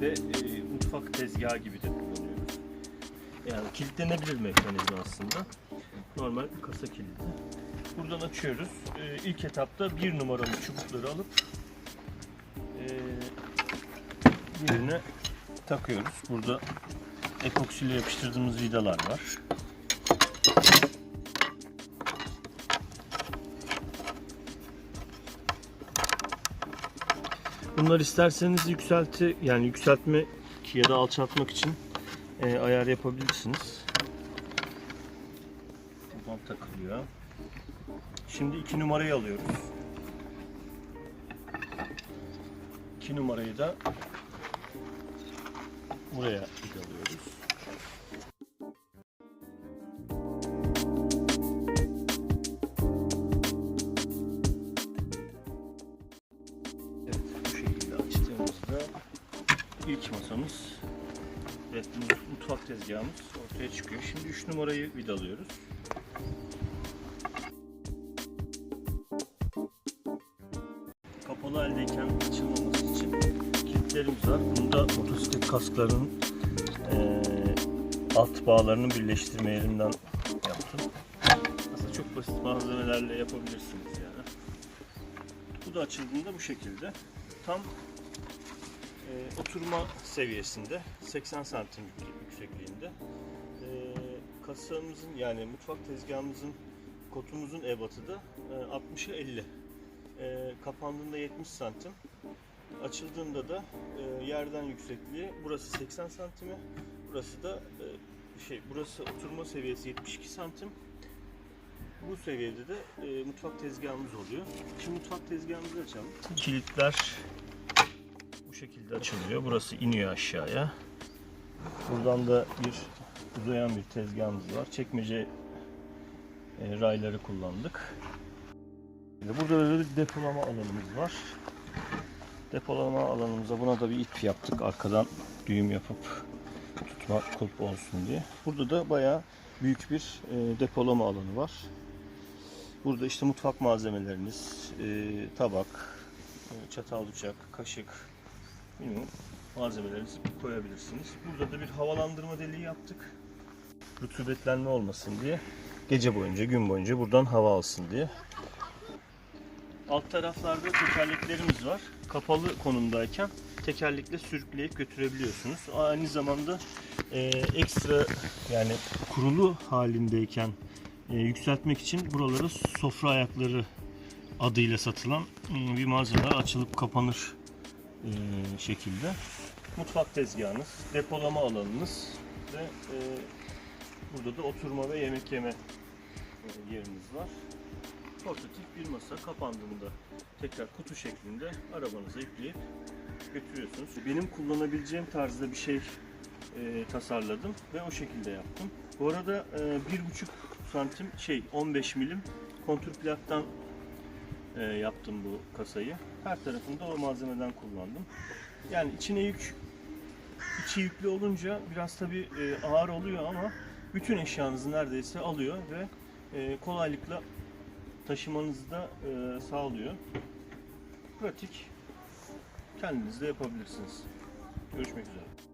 ve e, mutfak tezgahı gibi de kullanıyoruz. Yani kilitlenebilir mekanizma aslında. Normal kasa kilidi. Buradan açıyoruz. E, ilk etapta bir numaralı çubukları alıp e, yerine takıyoruz. Burada epoksiyle yapıştırdığımız vidalar var. Bunlar isterseniz yükselti yani yükseltme ya da alçaltmak için e, ayar yapabilirsiniz. Buradan takılıyor. Şimdi iki numarayı alıyoruz. İki numarayı da buraya alıyoruz. İlk masamız ve mutfak tezgahımız ortaya çıkıyor. Şimdi 3 numarayı vidalıyoruz. Kapalı haldeyken açılmaması için kilitlerimiz var. Bunda motosiklet kasklarının eee, alt bağlarının birleştirme yerinden yaptım. Aslında çok basit malzemelerle yapabilirsiniz yani. Bu da açıldığında bu şekilde. Tam e, oturma seviyesinde 80 santim yüksekliğinde. E, kasamızın yani mutfak tezgahımızın kotumuzun ebatı da e, 60'a 50. E, kapandığında 70 santim. Açıldığında da e, yerden yüksekliği burası 80 santime. Burası da e, şey burası oturma seviyesi 72 santim. Bu seviyede de e, mutfak tezgahımız oluyor. Şimdi mutfak tezgahımızı açalım. Kilitler şekilde açılıyor. Burası iniyor aşağıya. Buradan da bir uzayan bir tezgahımız var. Çekmece e, rayları kullandık. Burada böyle bir depolama alanımız var. Depolama alanımıza buna da bir ip yaptık. Arkadan düğüm yapıp tutma kulp olsun diye. Burada da bayağı büyük bir e, depolama alanı var. Burada işte mutfak malzemeleriniz, e, tabak, e, çatal bıçak, kaşık, bilmiyorum, malzemelerinizi koyabilirsiniz. Burada da bir havalandırma deliği yaptık. Rutubetlenme olmasın diye. Gece boyunca, gün boyunca buradan hava alsın diye. Alt taraflarda tekerleklerimiz var. Kapalı konumdayken tekerlekle sürükleyip götürebiliyorsunuz. Aynı zamanda e, ekstra yani kurulu halindeyken e, yükseltmek için buralara sofra ayakları adıyla satılan mm, bir malzeme açılıp kapanır şekilde. Mutfak tezgahınız, depolama alanınız ve e, burada da oturma ve yemek yeme e, yeriniz var. Portatif bir masa kapandığında tekrar kutu şeklinde arabanıza yükleyip götürüyorsunuz. Benim kullanabileceğim tarzda bir şey e, tasarladım ve o şekilde yaptım. Bu arada e, bir buçuk santim şey 15 milim kontür plaktan e, yaptım bu kasayı. Her tarafında o malzemeden kullandım. Yani içine yük içi yüklü olunca biraz tabi ağır oluyor ama bütün eşyanızı neredeyse alıyor ve e, kolaylıkla taşımanızı da e, sağlıyor. Pratik. Kendiniz de yapabilirsiniz. Görüşmek üzere.